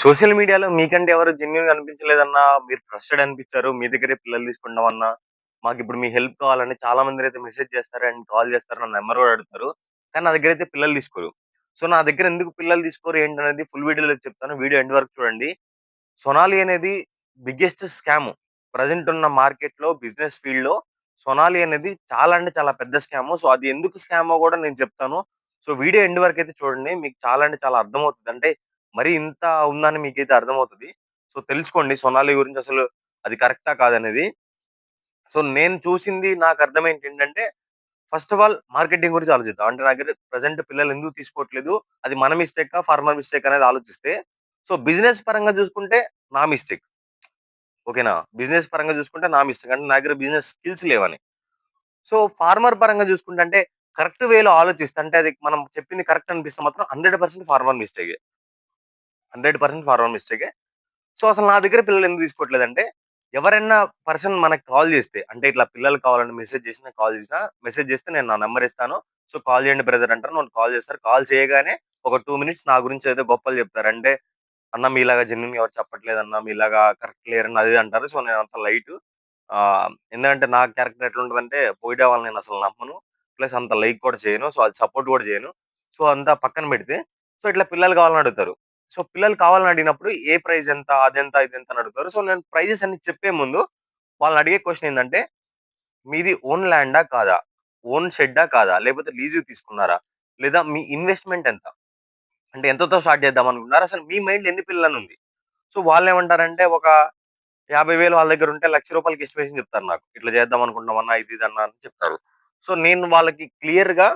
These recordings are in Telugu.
సోషల్ మీడియాలో మీకంటే ఎవరు జెన్యున్ అనిపించలేదన్నా, మీరు ట్రస్టెడ్ అనిపించారు. మీ దగ్గరే పిల్లలు తీసుకుంటామన్నా, మాకిప్పుడు మీ హెల్ప్ కావాలని చాలా మంది అయితే మెసేజ్ చేస్తారు అండ్ కాల్ చేస్తారు. నా నెంబర్ కూడా అడుగుతారు. కానీ నా దగ్గర అయితే పిల్లలు తీసుకోరు. సో, నా దగ్గర ఎందుకు పిల్లలు తీసుకోరు ఏంటనేది ఫుల్ వీడియోలో చెప్తాను. వీడియో ఎండ్ వరకు చూడండి. సొనాలి అనేది బిగ్గెస్ట్ స్కామ్. ప్రజెంట్ ఉన్న మార్కెట్‌లో బిజినెస్ ఫీల్డ్‌లో సొనాలి అనేది చాలా అంటే చాలా పెద్ద స్కామ్. సో, అది ఎందుకు స్కామో కూడా నేను చెప్తాను. సో, వీడియో ఎండ్ అయితే చూడండి. మీకు చాలా అంటే చాలా అర్థమవుతుంది అంటే మరి ఇంత ఉందని మీకైతే అర్థమవుతుంది సో, తెలుసుకోండి సొనాలి గురించి అసలు అది కరెక్టా కాదనేది. సో, నేను చూసింది నాకు అర్థమైంది ఏంటంటే, ఫస్ట్ ఆఫ్ ఆల్ మార్కెటింగ్ గురించి ఆలోచిద్దాం. అంటే నా దగ్గర ప్రజెంట్ పిల్లలు ఎందుకు తీసుకోవట్లేదు? అది మన మిస్టేక్ ఫార్మర్ మిస్టేక్ అనేది ఆలోచిస్తే, సో, బిజినెస్ పరంగా చూసుకుంటే నా మిస్టేక్. ఓకేనా? బిజినెస్ పరంగా చూసుకుంటే నా మిస్టేక్. అంటే నా దగ్గర బిజినెస్ స్కిల్స్ లేవని. సో, ఫార్మర్ పరంగా చూసుకుంటే అంటే కరెక్ట్ వేలో ఆలోచిస్తే అంటే అది మనం చెప్పింది కరెక్ట్ అనిపిస్తే మాత్రం 100% ఫార్మర్ మిస్టేక్ 100% ఫార్మర్ మిస్టేకే. సో, అసలు నా దగ్గర పిల్లలు ఎందుకు తీసుకోవట్లేదంటే, ఎవరైనా పర్సన్ మనకు కాల్ చేస్తే, అంటే ఇట్లా పిల్లలు కావాలని మెసేజ్ చేసినా, కాల్ చేసినా, మెసేజ్ చేస్తే నేను నా నెంబర్ ఇస్తాను. సో, కాల్ చేయండి బ్రదర్ అంటారు. నన్ను కాల్ చేస్తారు. కాల్ చేయగానే ఒక టూ మినిట్స్ నా గురించి ఏదో గొప్పలు చెప్తారు. అంటే, "అన్న మీలాగా జెన్యూన్‌గా ఎవరు చెప్పట్లేదు అన్న మీలాగా కరెక్ట్ లేరన్న" అది అంటారు. సో, నేను అంత లైట్ ఎందుకంటే నా క్యారెక్టర్ ఎట్లా ఉంటుందంటే పోయిట వాళ్ళని నేను అసలు నమ్మను. ప్లస్ అంత లైక్ కూడా చేయను. సో, అది సపోర్ట్ కూడా చేయను. సో, అంతా పక్కన పెడితే, సో, ఇట్లా పిల్లలు కావాలని అడుగుతారు. సో, పిల్లలు కావాలని అడిగినప్పుడు ఏ ప్రైజ్ ఎంత? అదెంత? ఇదెంత? అని అడుగుతారు. సో, నేను ప్రైజెస్ అన్ని చెప్పే ముందు వాళ్ళని అడిగే క్వశ్చన్ ఏంటంటే మీది ఓన్ ల్యాండా? కాదా? ఓన్ షెడ్డా? కాదా? లేకపోతే లీజు తీసుకున్నారా? లేదా మీ ఇన్వెస్ట్‌మెంట్ ఎంత? అంటే ఎంతతో స్టార్ట్ చేద్దాం అనుకుంటున్నారు? అసలు మీ మైండ్ ఎన్ని పిల్లలు ఉంది? సో, వాళ్ళు ఏమంటారంటే ఒక యాభై వేలు వాళ్ళ దగ్గర ఉంటే లక్ష రూపాయలకి ఎస్టిమేషన్ చెప్తారు నాకు. ఇట్లా చేద్దాం అనుకుంటున్నామన్నా ఇది ఇది అన్న అని చెప్తారు. సో, నేను వాళ్ళకి క్లియర్‌గా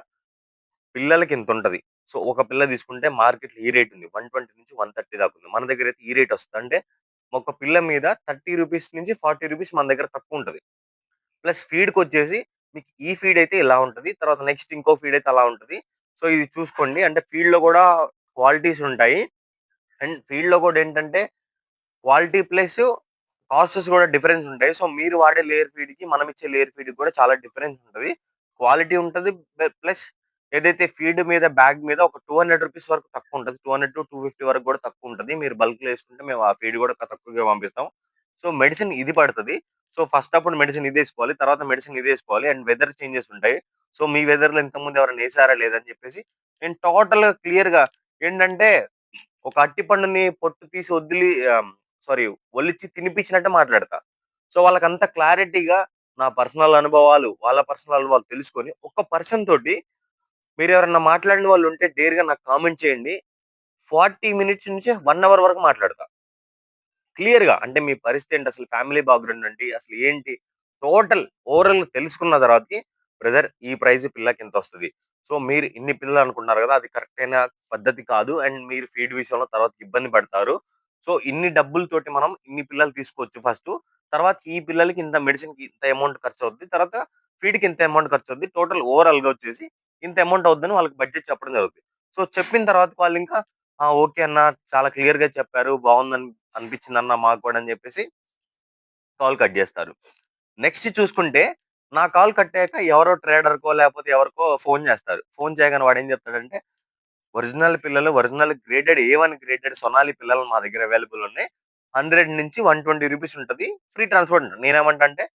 పిల్లలకి ఇంతుంటది. సో, ఒక పిల్ల తీసుకుంటే మార్కెట్‌లో ఈ రేట్ ఉంది. 120-130 దాకా ఉంది. మన దగ్గర అయితే ఈ రేట్ వస్తది. అంటే ఒక పిల్ల మీద థర్టీ రూపీస్ నుంచి ఫార్టీ రూపీస్ మన దగ్గర తక్కువుంటది. ప్లస్ ఫీడ్‌కొచ్చేసి మీకు ఈ ఫీడ్ అయితే ఇలా ఉంటది. తర్వాత నెక్స్ట్ ఇంకో ఫీడ్ అయితే అలా ఉంటది. సో, ఇది చూసుకోండి. అంటే ఫీడ్‌లో కూడా క్వాలిటీస్ ఉంటాయి. అండ్ ఫీడ్‌లో కూడా ఏంటంటే క్వాలిటీ ప్లస్ కాస్ట్స్ కూడా డిఫరెన్స్ ఉంటాయి. సో, మీరు వాడే లేయర్ ఫీడ్‌కి మనం ఇచ్చే లేయర్ ఫీడ్‌కి కూడా చాలా డిఫరెన్స్ ఉంటది. క్వాలిటీ ఉంటది. ప్లస్ ఏదైతే ఫీడ్ మీద బ్యాగ్ మీద ఒక టూ హండ్రెడ్ రూపీస్ వరకు తక్కువ ఉంటుంది టూ హండ్రెడ్ టూ ఫిఫ్టీ వరకు కూడా తక్కువ ఉంటుంది మీరు బల్క్‌లో వేసుకుంటే మేము ఆ ఫీడ్ కూడా తక్కువగా పంపిస్తాం. సో, మెడిసిన్ ఇది పడుతుంది సో, ఫస్ట్ అప్పుడు మెడిసిన్ ఇది వేసుకోవాలి తర్వాత మెడిసిన్ ఇది వేసుకోవాలి అండ్ వెదర్ చేంజెస్ ఉంటాయి. సో, మీ వెదర్‌లో ఇంతకుముందు ఎవరైనా వేసారా లేదని చెప్పేసి నేను టోటల్‌గా క్లియర్‌గా ఏంటంటే ఒక అట్టిపండుని పొట్టు తీసి వదిలి సారీ ఒలిచి తినిపించినట్టే మాట్లాడతా. సో, వాళ్ళకంత క్లారిటీగా నా పర్సనల్ అనుభవాలు, వాళ్ళ పర్సనల్ అనుభవాలు తెలుసుకొని ఒక పర్సన్ తోటి మీరు ఎవరన్నా మాట్లాడిన వాళ్ళు ఉంటే డేర్‌గా నాకు కామెంట్ చేయండి. 40 మినిట్స్ నుంచి వన్ అవర్ వరకు మాట్లాడతా. క్లియర్‌గా అంటే మీ పరిస్థితి ఏంటి? అసలు ఫ్యామిలీ బ్యాక్‌గ్రౌండ్ ఏంటి? అసలు ఏంటి? టోటల్ ఓవరాల్ తెలుసుకున్న తర్వాత బ్రదర్ ఈ ప్రైస్ పిల్లకి ఇంతొస్తది. సో, మీరు ఇన్ని పిల్లలు అనుకుంటున్నారు కదా! అది కరెక్ట్ అయిన పద్ధతి కాదు. అండ్ మీరు ఫీడ్ విషయంలో తర్వాత ఇబ్బంది పడతారు. సో, ఇన్ని డబ్బులతోటి మనం ఇన్ని పిల్లలు తీసుకోవచ్చు ఫస్ట్ తర్వాత ఈ పిల్లలకి ఇంత మెడిసిన్‌కి ఇంత అమౌంట్ ఖర్చు అవుద్ది తర్వాత ఫీడ్‌కి ఇంత అమౌంట్ ఖర్చు అవుద్ది టోటల్ ఓవరాల్‌గా వచ్చేసి ఇంత అమౌంట్ అవుద్దని వాళ్ళకి బడ్జెట్ చెప్పడం జరుగుద్ది. సో, చెప్పిన తర్వాత వాళ్ళు ఇంకా ఆ! ఓకే అన్న చాలా క్లియర్‌గా చెప్పారు. బావుందని అనిపించిందన్న మాకు కూడా అని చెప్పేసి కాల్ కట్ చేస్తారు. నెక్స్ట్ చూసుకుంటే నా కాల్ కట్టాక ఎవరో ట్రేడర్‌కో లేకపోతే ఎవరికో ఫోన్ చేస్తారు. ఫోన్ చేయగానే వాడేం చెప్తాడంటే, ఒరిజినల్ పిల్లలు original graded A one graded Sonali పిల్లలు మా దగ్గర అవైలబుల్ ఉన్నాయి. 100-120 రూపీస్ ఉంటది. ఫ్రీ ట్రాన్స్‌పోర్ట్ ఉంటుంది. నేనేమంటా అంటే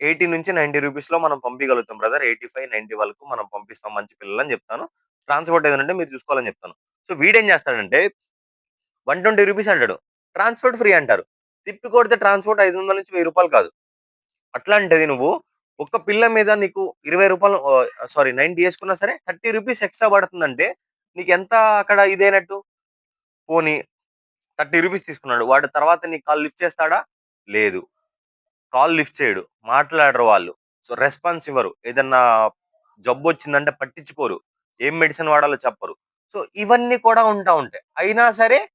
80-90 రూపీస్‌లో మనం పంపియగలుగుతాం బ్రదర్. 85-90 వరకు మనం పంపిస్తాం మంచి పిల్లలని చెప్తాను. ట్రాన్స్‌పోర్ట్ ఏదైనా మీరు చూసుకోవాలని చెప్తాను. సో, వీడేం చేస్తాడంటే 120 రూపీస్ అంటాడు. ట్రాన్స్‌పోర్ట్ ఫ్రీ అంటారు. తిప్పి కొడితే ట్రాన్స్‌పోర్ట్ 500-1000 రూపాయలు కాదు. అట్లాంటిది నువ్వు ఒక్క పిల్ల మీద నీకు రూ. 20 సారీ 90 యేసుకున్నా సరే 30 రూపీస్ ఎక్స్‌ట్రా పడుతుందంటే నీకెంత అక్కడ ఇదైనట్టు? పోనీ 30 రూపీస్ తీసుకున్నాడు. వాడు తర్వాత నీ కాల్ లిఫ్ట్ చేస్తాడా? లేదు. కాల్ లిఫ్ట్ చేయడు. మాట్లాడరు వాళ్ళు. సో, రెస్పాన్స్ ఇవ్వరు. ఏదన్నా జబ్బు వచ్చిందంటే పట్టించుకోరు. ఏం మెడిసిన్ వాడాలో చెప్పరు. సో, ఇవన్నీ కూడా ఉంటా ఉంటాయి. అయినా సరే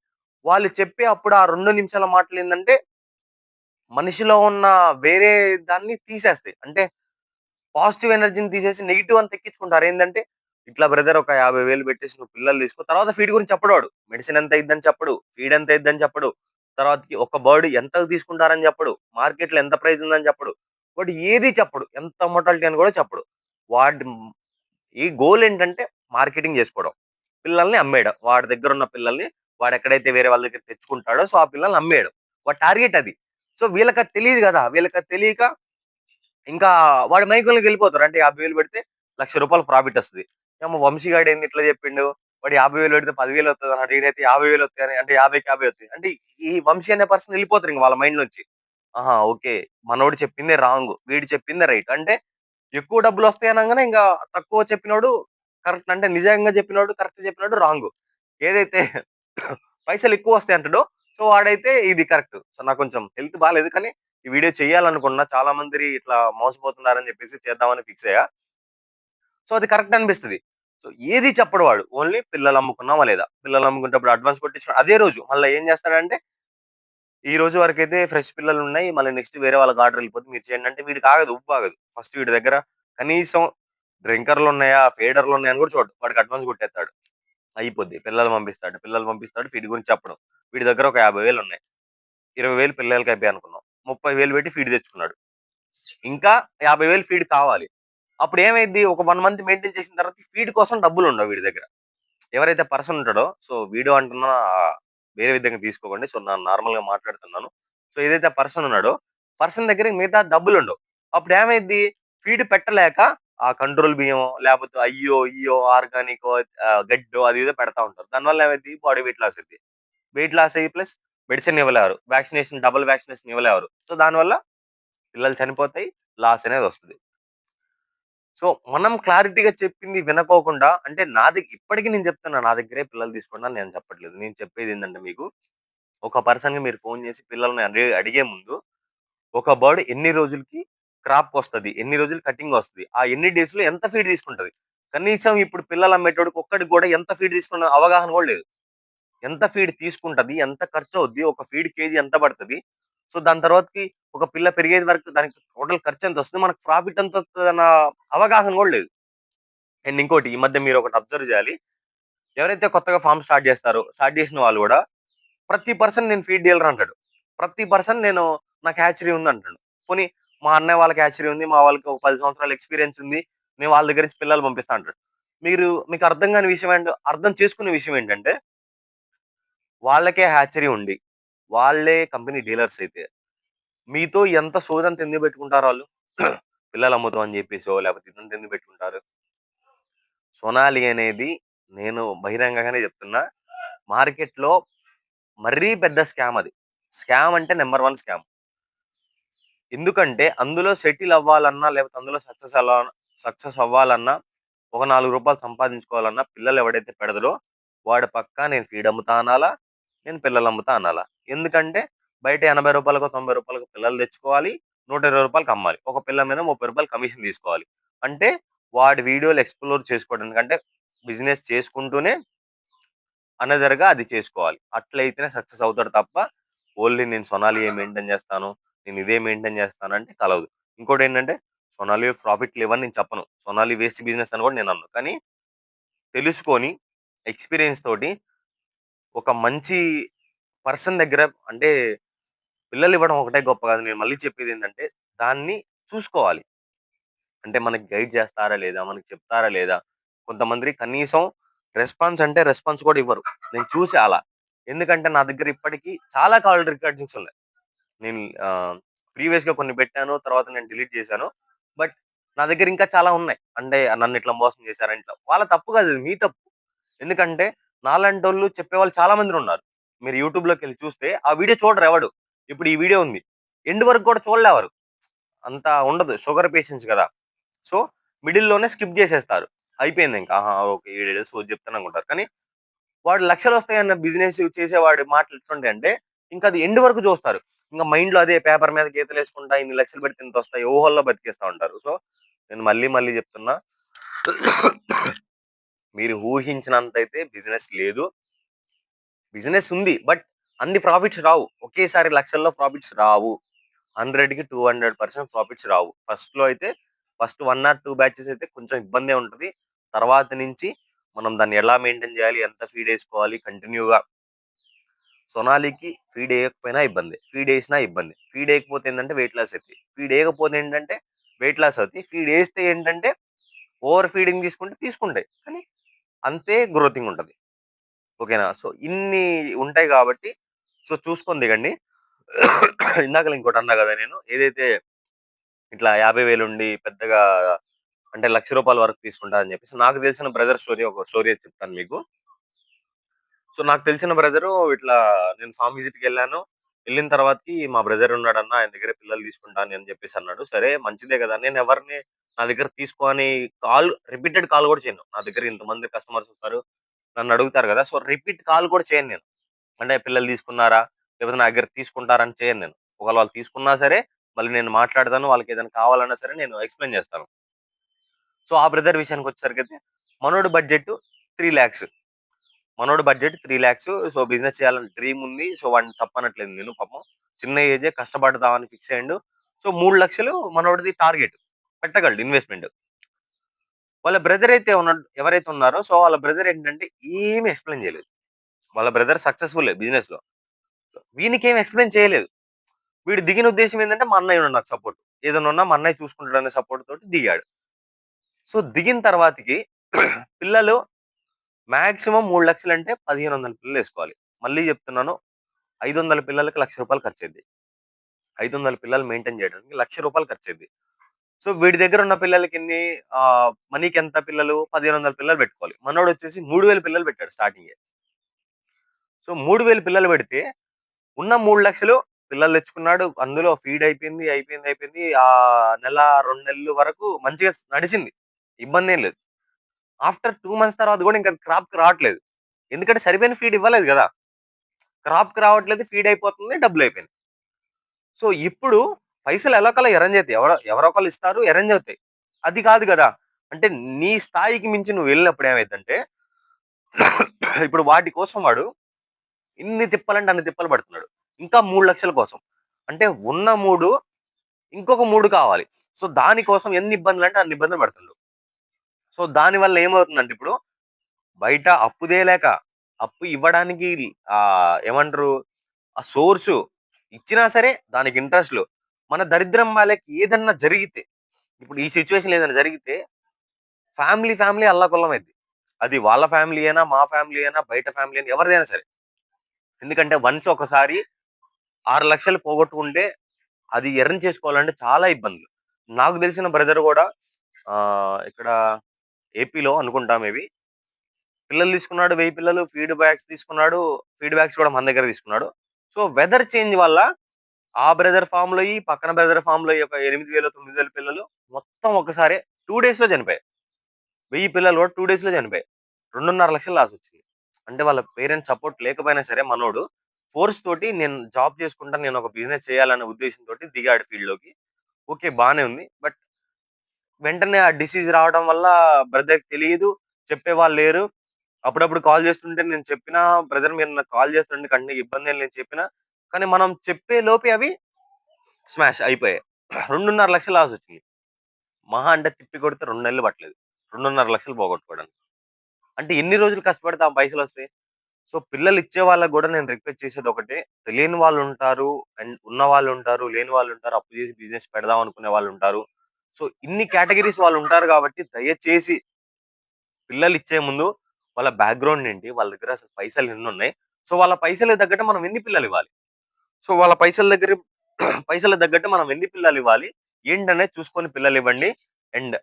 వాళ్ళు చెప్పే అప్పుడు ఆ రెండు నిమిషాల మాటలు ఏంటంటే మనిషిలో ఉన్న వేరే దాన్ని తీసేస్తాయి. అంటే పాజిటివ్ ఎనర్జీని తీసేసి నెగిటివ్ అని ఎక్కించుకుంటారు. ఏంటంటే ఇట్లా బ్రదర్ ఒక యాభై వేలు పెట్టేసి నువ్వు పిల్లలు తీసుకో. తర్వాత ఫీడ్ గురించి చెప్పడు వాడు. మెడిసిన్ ఎంత అయిద్దని చెప్పడు. ఫీడ్ ఎంత అయిద్దని చెప్పడు. తర్వాతకి ఒక బర్డ్ ఎంత తీసుకుంటారని చెప్పడు. మార్కెట్‌లో ఎంత ప్రైస్ ఉందని చెప్పడు. వాడు ఏది చెప్పడు. ఎంత మొటాలిటీ అని కూడా చెప్పడు. వాడి ఈ గోల్ ఏంటంటే మార్కెటింగ్ చేసుకోవడం. పిల్లల్ని అమ్మేయడం. వాడి దగ్గర ఉన్న పిల్లల్ని వాడు ఎక్కడైతే వేరే వాళ్ళ దగ్గర తెచ్చుకుంటాడో సో ఆ పిల్లల్ని అమ్మేయడం వాడి టార్గెట్ అది సో వీళ్ళకి తెలియదు కదా వీళ్ళకి తెలియక ఇంకా వాడి మైకులకి వెళ్ళిపోతారు అంటే యాభై వేలు పెడితే లక్ష రూపాయలు ప్రాఫిట్ వస్తుంది ఏమో వంశీగాడు ఏంది ఇట్లా చెప్పిండు వాడు యాభై వేలు పెడితే పదివేలు వస్తుంది అన్నాడు. ఈయనైతే యాభై వేలు వస్తాయి అంటే యాభైకి యాభై వస్తాయి. అంటే ఈ వంశీ అనే పర్సన్ వెళ్ళిపోతారు ఇంకా వాళ్ళ మైండ్ నుంచి ఆహా ఓకే. మనోడు చెప్పిందే రాంగ్ వీడు చెప్పిందే రైట్ అంటే ఎక్కువ డబ్బులు వస్తాయి అనగానే ఇంకా తక్కువ చెప్పినోడు కరెక్ట్ అంటే నిజంగా చెప్పినోడు కరెక్ట్ చెప్పినోడు రాంగ్ ఏదైతే పైసలు ఎక్కువ వస్తాయి అంటాడో సో వాడైతే ఇది కరెక్ట్ సో నాకు కొంచెం హెల్త్ బాగాలేదు కానీ ఈ వీడియో చేయాలనుకున్నా చాలా మంది ఇట్లా మోసపోతున్నారని చెప్పేసి చేద్దామని ఫిక్స్ అయ్యా. సో అది కరెక్ట్ అనిపిస్తుంది. సో ఏది చెప్పడు వాడు. ఓన్లీ పిల్లలు అమ్ముకున్నామా లేదా? పిల్లలు అమ్ముకునేటప్పుడు అడ్వాన్స్ కొట్టించిన అదే రోజు మళ్ళీ ఏం చేస్తాడంటే ఈ రోజు వరకు అయితే ఫ్రెష్ పిల్లలు ఉన్నాయి. మళ్ళీ నెక్స్ట్ వేరే వాళ్ళకి ఆర్డర్ వెళ్ళిపోతుంది మీరు చేయండి అంటే వీడికి ఆగదు ఉప్పు ఆగదు. ఫస్ట్ వీడి దగ్గర కనీసం డ్రింకర్లు ఉన్నాయా ఫేడర్లు ఉన్నాయా అని కూడా చూడు వాడికి అడ్వాన్స్ కొట్టేస్తాడు. అయిపోద్ది. పిల్లలు పంపిస్తాడు. పిల్లలు పంపిస్తాడు. ఫీడ్ గురించి చెప్పడం. వీడి దగ్గర ఒక యాభై వేలు ఉన్నాయి. ఇరవై వేలు పిల్లలకి అయిపోయి అనుకున్నాం. ముప్పై వేలు పెట్టి ఫీడ్ తెచ్చుకున్నాడు. ఇంకా యాభై వేలు ఫీడ్ కావాలి. అప్పుడు ఏమైంది ఒక వన్ మంత్ మెయింటైన్ చేసిన తర్వాత ఫీడ్ కోసం డబ్బులు ఉండవు వీడి దగ్గర. ఎవరైతే పర్సన్ ఉంటాడో సో వీడియో అంటున్నా వేరే విధంగా తీసుకోకండి. సో నేను నార్మల్గా మాట్లాడుతున్నాను. సో ఏదైతే పర్సన్ ఉన్నాడో పర్సన్ దగ్గర మిగతా డబ్బులు ఉండవు అప్పుడు ఏమైంది ఫీడ్ పెట్టలేక ఆ కంట్రోల్ బియ్యం లేకపోతే అయ్యో అయ్యో ఆర్గానిక్ గడ్డో అది ఏదో పెడతా ఉంటారు. దానివల్ల ఏమైంది? బాడీ వెయిట్ లాస్ అయింది. వెయిట్ లాస్ అయ్యి ప్లస్ మెడిసిన్ ఇవ్వలేరు. వ్యాక్సినేషన్ డబుల్ వ్యాక్సినేషన్ ఇవ్వలేరు. సో దానివల్ల పిల్లలు చనిపోతాయి. లాస్ అనేది వస్తుంది. సో మనం క్లారిటీగా చెప్పింది వినకోకుండా అంటే నా దగ్గర ఇప్పటికీ నేను చెప్తున్నా నా దగ్గరే పిల్లలు తీసుకున్నా నేను చెప్పట్లేదు. నేను చెప్పేది ఏంటంటే మీకు ఒక పర్సన్‌కి మీరు ఫోన్ చేసి పిల్లల్ని అడిగే అడిగే ముందు ఒక బర్డ్ ఎన్ని రోజులకి క్రాప్ వస్తది ఎన్ని రోజులు కటింగ్ వస్తది ఆ ఎన్ని డేస్లో ఎంత ఫీడ్ తీసుకుంటది? కనీసం ఇప్పుడు పిల్లలు అమ్మేటోడికి ఒక్కడికి కూడా ఎంత ఫీడ్ తీసుకున్న అవగాహన కూడా లేదు. ఎంత ఫీడ్ తీసుకుంటది ఎంత ఖర్చు అవుద్ది ఒక ఫీడ్ కేజీ ఎంత పడుతుంది సో దాని తర్వాతకి ఒక పిల్ల పెరిగేది వరకు దానికి టోటల్ ఖర్చు ఎంత వస్తుంది? మనకు ప్రాఫిట్ ఎంత వస్తుంది? అన్న అవగాహన కూడా లేదు. అండ్ ఇంకోటి ఈ మధ్య మీరు ఒకటి అబ్జర్వ్ చేయాలి. ఎవరైతే కొత్తగా ఫామ్ స్టార్ట్ చేస్తారో స్టార్ట్ చేసిన వాళ్ళు కూడా ప్రతి పర్సన్ నేను ఫీడ్ డీలర్ అంటాడు. ప్రతి పర్సన్ నేను నాకు హ్యాచరీ ఉంది అంటాడు. పోనీ మా అన్నయ్య వాళ్ళకి హ్యాచరీ ఉంది మా వాళ్ళకి ఒక పది సంవత్సరాల ఎక్స్పీరియన్స్ ఉంది మేము వాళ్ళ దగ్గర నుంచి పిల్లలు పంపిస్తా అంటాడు. మీరు మీకు అర్థం కాని విషయం ఏంటో అర్థం చేసుకునే విషయం ఏంటంటే వాళ్ళకే హ్యాచరీ ఉండి వాళ్ళే కంపెనీ డీలర్స్ అయితే మీతో ఎంత సోదంత ఎందుకు పెట్టుకుంటారు వాళ్ళు? పిల్లలు అమ్ముతాం అని చెప్పేసో లేకపోతే ఇదంతా ఎందుకు పెట్టుకుంటారు. సొనాలి అనేది నేను బహిరంగంగానే చెప్తున్నా మార్కెట్లో మరీ పెద్ద స్కామ్ అది. స్కామ్ అంటే నెంబర్ వన్ స్కామ్. ఎందుకంటే అందులో సెటిల్ అవ్వాలన్నా లేకపోతే అందులో సక్సెస్ అవ్వాల సక్సెస్ అవ్వాలన్నా ఒక నాలుగు రూపాయలు సంపాదించుకోవాలన్నా పిల్లలు ఎవడైతే పెడదరో వాడి పక్క నేను ఫీడ్ అమ్ముతా అనాలా? నేను పిల్లలు అమ్ముతా అనాలా. ఎందుకంటే బయట ఎనభై రూపాయలకు తొంభై రూపాయలకు పిల్లలు తెచ్చుకోవాలి నూట ఇరవై రూపాయలకి అమ్మాలి. ఒక పిల్ల మీద ముప్పై రూపాయలు కమిషన్ తీసుకోవాలి. అంటే వాడి వీడియోలు ఎక్స్ప్లోర్ చేసుకోవడానికి అంటే బిజినెస్ చేసుకుంటూనే అనదర్గా అది చేసుకోవాలి. అట్లయితేనే సక్సెస్ అవుతాడు తప్ప ఓన్లీ నేను సొనాలి ఏ మెయింటైన్ చేస్తాను నేను ఇదే మెయింటైన్ చేస్తాను అంటే కలవదు. ఇంకోటి ఏంటంటే సొనాలి ప్రాఫిట్ లేవని నేను చెప్పను. సొనాలి వేస్ట్ బిజినెస్ అని కూడా నేను అన్నాను కానీ తెలుసుకొని ఎక్స్పీరియన్స్ తోటి ఒక మంచి పర్సన్ దగ్గర అంటే పిల్లలు ఇవ్వడం ఒకటే గొప్ప కాదు. నేను మళ్ళీ చెప్పేది ఏంటంటే దాన్ని చూసుకోవాలి. అంటే మనకి గైడ్ చేస్తారా లేదా? మనకి చెప్తారా లేదా? కొంతమంది కనీసం రెస్పాన్స్ అంటే రెస్పాన్స్ కూడా ఇవ్వరు. నేను చూసి అలా. ఎందుకంటే నా దగ్గర ఇప్పటికీ చాలా కాల్ రికార్డింగ్స్ ఉన్నాయి. నేను ప్రీవియస్గా కొన్ని పెట్టాను తర్వాత నేను డిలీట్ చేశాను. బట్ నా దగ్గర ఇంకా చాలా ఉన్నాయి. అంటే నన్ను ఇట్లా మోసం చేశారు? వాళ్ళ తప్పు కాదు. మీ తప్పు. ఎందుకంటే నాలాంటి వాళ్ళు చెప్పేవాళ్ళు చాలా మంది ఉన్నారు. మీరు యూట్యూబ్లోకి వెళ్ళి చూస్తే ఆ వీడియో చూడరు ఎవడు ఇప్పుడు ఈ వీడియో ఉంది. ఎండ్ వరకు కూడా చూడలేవారు అంత ఉండదు. షుగర్ పేషెంట్స్ కదా. సో మిడిల్లోనే స్కిప్ చేసేస్తారు. అయిపోయింది ఇంకా. ఆహా ఓకే ఏడు సో చెప్తాను అనుకుంటారు. కానీ వాడు లక్షలు వస్తాయన్న బిజినెస్ చేసేవాడు మాటలు ఎట్లుంటాయి అంటే ఇంకా అది ఎండ్ వరకు చూస్తారు. ఇంకా మైండ్లో అదే పేపర్ మీద గీతలు వేసుకుంటా ఇన్ని లక్షలు పెడితే ఇంత వస్తాయి ఊహల్లో బతికేస్తూ ఉంటారు. సో నేను మళ్ళీ మళ్ళీ చెప్తున్నా మీరు ఊహించినంత అయితే బిజినెస్ లేదు. బిజినెస్ ఉంది. బట్ అన్ని ప్రాఫిట్స్ రావు. ఒకేసారి లక్షల్లో ప్రాఫిట్స్ రావు. హండ్రెడ్కి టూ హండ్రెడ్ పర్సెంట్ ప్రాఫిట్స్ రావు. ఫస్ట్లో అయితే first one or two batches అయితే కొంచెం ఇబ్బందే ఉంటుంది. తర్వాత నుంచి మనం దాన్ని ఎలా మెయింటైన్ చేయాలి? ఎంత ఫీడ్ వేసుకోవాలి? కంటిన్యూగా. సొనాలికి ఫీడ్ వేయకపోయినా ఇబ్బంది. ఫీడ్ వేసినా ఇబ్బంది. ఫీడ్ వేయకపోతే ఏంటంటే వెయిట్ లాస్ అవుతుంది ఫీడ్ వేయకపోతే ఏంటంటే వెయిట్ లాస్ అవుతుంది. ఫీడ్ వేస్తే ఏంటంటే ఓవర్ ఫీడింగ్ తీసుకుంటే తీసుకుంటాయి. కానీ అంతే గ్రోతింగ్ ఉంటుంది ఓకేనా? సో, ఇన్ని ఉంటాయి కాబట్టి సో, చూసుకొని దిగండి. ఇందాకల ఇంకోటన్నా కదా నేను. ఏదైతే ఇట్లా యాభై వేలు ఉండి పెద్దగా అంటే లక్ష రూపాయల వరకు తీసుకుంటా అని చెప్పేసి నాకు తెలిసిన బ్రదర్ స్టోరీ ఒక స్టోరీ చెప్తాను మీకు. సో, నాకు తెలిసిన బ్రదరు ఇట్లా నేను ఫామ్ విజిట్కి వెళ్ళాను వెళ్ళిన తర్వాతకి మా బ్రదర్ ఉన్నాడన్న ఆయన దగ్గర పిల్లలు తీసుకుంటాను అని చెప్పేసి అన్నాడు. సరే మంచిదే కదా నేను ఎవరిని నా దగ్గర తీసుకో అని కాల్ రిపీటెడ్ కాల్ కూడా చేయను. నా దగ్గర ఇంతమంది కస్టమర్స్ వస్తారు. నన్ను అడుగుతారు కదా సో, రిపీట్ కాల్ కూడా చేయను నేను. అంటే పిల్లలు తీసుకున్నారా? లేకపోతే నా దగ్గర తీసుకుంటారా అని చేయను నేను. ఒకవేళ వాళ్ళు తీసుకున్నా సరే, మళ్ళీ నేను మాట్లాడతాను. వాళ్ళకేదైనా కావాలన్నా సరే నేను ఎక్స్‌ప్లెయిన్ చేస్తాను సో, ఆ బ్రదర్ విషయానికొచ్చేసరికైతే మనోడి బడ్జెట్ 3,00,000 మనోడి బడ్జెట్ 3,00,000 సో, బిజినెస్ చేయాలని డ్రీమ్ ఉంది. సో, వాడిని తప్పనట్లేదు నేను పాపం. చిన్న ఏజే కష్టపడదామని ఫిక్స్ అయ్యిండు. సో, 3,00,000 మనోడిది టార్గెట్. పెట్టగలడు ఇన్వెస్ట్‌మెంట్. వాళ్ళ బ్రదర్ అయితే ఉన్నట్టు ఎవరైతే ఉన్నారో సో, వాళ్ళ బ్రదర్ ఏంటంటే ఏమి ఎక్స్‌ప్లెయిన్ చేయలేదు. వాళ్ళ బ్రదర్ సక్సెస్ఫుల్ బిజినెస్‌లో. వీనికి ఏమి ఎక్స్‌ప్లెయిన్ చేయలేదు. వీడు దిగిన ఉద్దేశం ఏంటంటే మా అన్నయ్య ఉన్నాడు నాకు సపోర్ట్. ఏదైనా ఉన్నా మా అన్నయ్య చూసుకుంటాడనే సపోర్ట్ తోటి దిగాడు. సో, దిగిన తర్వాతకి పిల్లలు మాక్సిమం 3,00,000 అంటే పదిహేను వందల పిల్లలు వేసుకోవాలి మళ్ళీ చెప్తున్నాను 500 పిల్లలకి రూ. 1,00,000 ఖర్చయిద్ది. 500 పిల్లలు మెయింటైన్ చేయడానికి రూ. 1,00,000 ఖర్చయిద్ది. సో, వీడి దగ్గర ఉన్న పిల్లలకి ఎన్ని మనీకి ఎంత పిల్లలు 1,500 పిల్లలు పెట్టుకోవాలి. మనోడొచ్చేసి 3,000 పిల్లలు పెట్టాడు స్టార్టింగ్ సో, 3,000 పిల్లలు పెడితే ఉన్న మూడు లక్షలు పిల్లలు తెచ్చుకున్నాడు. అందులో ఫీడ్ అయిపోయింది, అయిపోయింది, అయిపోయింది. ఆ నెల రెండు నెలలు వరకు మంచిగా నడిచింది ఇబ్బంది ఏం లేదు. ఆఫ్టర్ టూ మంత్స్ తర్వాత కూడా ఇంకా క్రాప్‌కి రావట్లేదు. ఎందుకంటే సరిపోయిన ఫీడ్ ఇవ్వలేదు కదా క్రాప్‌కి రావట్లేదు. ఫీడ్ అయిపోతుంది. డబ్బులు అయిపోయింది సో, ఇప్పుడు పైసలు ఎలాగోలా అరేంజ్ అవుతాయి ఎవరో ఎవరో ఒకళ్ళు ఇస్తారు. అరేంజ్ అవుతాయి. అది కాదు కదా అంటే నీ స్థాయికి మించి నువ్వు వెళ్ళినప్పుడు ఏమైందంటే ఇప్పుడు వాటి కోసం వాడు ఇన్ని తిప్పలంటే అన్ని తిప్పలు పడుతున్నాడు. ఇంకా మూడు లక్షల కోసం. అంటే ఉన్న మూడు ఇంకొక మూడు కావాలి. సో, దానికోసం ఎన్ని ఇబ్బందులు అంటే అన్ని ఇబ్బందులు పడుతుండు. సో, దానివల్ల ఏమవుతుందంటే ఇప్పుడు బయట అప్పు లేక అప్పు ఇవ్వడానికి ఏమంటారు ఆ సోర్సు ఇచ్చినా సరే దానికి ఇంట్రెస్ట్‌లు. మన దరిద్రం వాళ్ళకి ఏదన్నా జరిగితే ఇప్పుడు ఈ సిచ్యువేషన్ ఏదైనా జరిగితే ఫ్యామిలీ, ఫ్యామిలీ అల్లకల్లోలమైద్ది. అది వాళ్ళ ఫ్యామిలీ అయినా, మా ఫ్యామిలీ అయినా, బయట ఫ్యామిలీ అయినా ఎవరిదైనా సరే. ఎందుకంటే వన్స్ ఒకసారి ఆరు లక్షలు పోగొట్టుకుంటే అది ఎర్న్ చేసుకోవాలంటే చాలా ఇబ్బందులు. నాకు తెలిసిన బ్రదర్ కూడా ఇక్కడ ఏపీలో అనుకుంటా మేబీ. పిల్లలు తీసుకున్నాడు వెయ్యి పిల్లలు. ఫీడ్ బ్యాక్స్ తీసుకున్నాడు. ఫీడ్ బ్యాక్స్ కూడా మన దగ్గర తీసుకున్నాడు. సో, వెదర్ చేంజ్ వల్ల ఆ బ్రదర్ ఫామ్లో ఈ పక్కన బ్రదర్ ఫామ్లో ఒక 8,000, 9,000 పిల్లలు మొత్తం ఒకసారి టూ డేస్లో చనిపోయాయి. వెయ్యి పిల్లలు కూడా టూ డేస్లో చనిపోయాయి. 2,50,000 లాస్ వచ్చింది. అంటే వాళ్ళ పేరెంట్స్ సపోర్ట్ లేకపోయినా సరే మనోడు ఫోర్స్ తోటి నేను జాబ్ చేసుకుంటా, నేను ఒక బిజినెస్ చేయాలనే ఉద్దేశంతో దిగాడు ఫీల్డ్‌లోకి. ఓకే. బానే ఉంది. బట్ వెంటనే ఆ డిసీజ్ రావడం వల్ల బ్రదర్‌కి చెప్పే చెప్పేవాళ్ళు లేరు. అప్పుడప్పుడు కాల్ చేస్తుంటే నేను చెప్పినా, బ్రదర్ మీరు నాకు కాల్ చేస్తుంటే కంటికి ఇబ్బంది నేను చెప్పినా, కానీ మనం చెప్పే లోపే అవి స్మాష్ అయిపోయాయి. 2,50,000 లాస్ వచ్చింది. మహా అంటే తిప్పి కొడితే రెండు నెలలు పట్టలేదు. 2,50,000 పోగొట్టుకోవడానికి. అంటే ఎన్ని రోజులు కష్టపడితే ఆ పైసలు వస్తాయి సో, పిల్లలు ఇచ్చే వాళ్ళకి కూడా నేను రిక్వెస్ట్ చేసేది ఒకటే. తెలియని వాళ్ళు ఉంటారు అండ్ ఉన్న వాళ్ళు ఉంటారు లేని వాళ్ళు ఉంటారు అప్పు చేసి బిజినెస్ పెడదాం అనుకునే వాళ్ళు ఉంటారు సో, ఇన్ని కేటగిరీస్ వాళ్ళు ఉంటారు కాబట్టి దయచేసి పిల్లలు ఇచ్చే ముందు వాళ్ళ బ్యాక్‌గ్రౌండ్ ఏంటి? వాళ్ళ దగ్గర అసలు పైసలు ఎన్ని ఉన్నాయి సో, వాళ్ళ పైసలు తగ్గట్టు మనం ఎన్ని పిల్లలు ఇవ్వాలి సో, వాళ్ళ పైసల దగ్గర పైసల తగ్గట్టు మనం ఎన్ని పిల్లలు ఇవ్వాలి ఏంటనేది చూసుకొని పిల్లలు ఇవ్వండి అండ్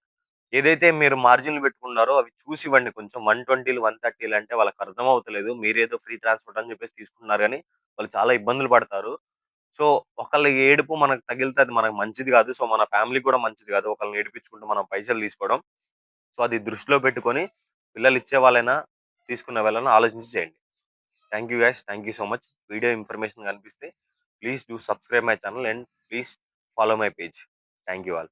ఏదైతే మీరు మార్జిన్‌లు పెట్టుకున్నారో అవి చూసి ఇవ్వండి కొంచెం 120లు, 130లు అంటే వాళ్ళకి అర్థమవుతలేదు. మీరేదో ఫ్రీ ట్రాన్స్‌పోర్ట్ అని చెప్పేసి తీసుకున్నారు కానీ వాళ్ళు చాలా ఇబ్బందులు పడతారు. సో, ఒకళ్ళ ఏడుపు మనకు తగిలితే అది మనకు మంచిది కాదు సో, మన ఫ్యామిలీ కూడా మంచిది కాదు ఒకళ్ళని ఏడిపించుకుంటూ మనం పైసలు తీసుకోవడం. సో, అది దృష్టిలో పెట్టుకొని పిల్లలు ఇచ్చే వాళ్ళైనా, తీసుకునే వాళ్ళైనా ఆలోచించి చేయండి. Thank you guys thank you so much. Video information కనిపిస్తే Please do subscribe my channel and please follow my page. Thank you all.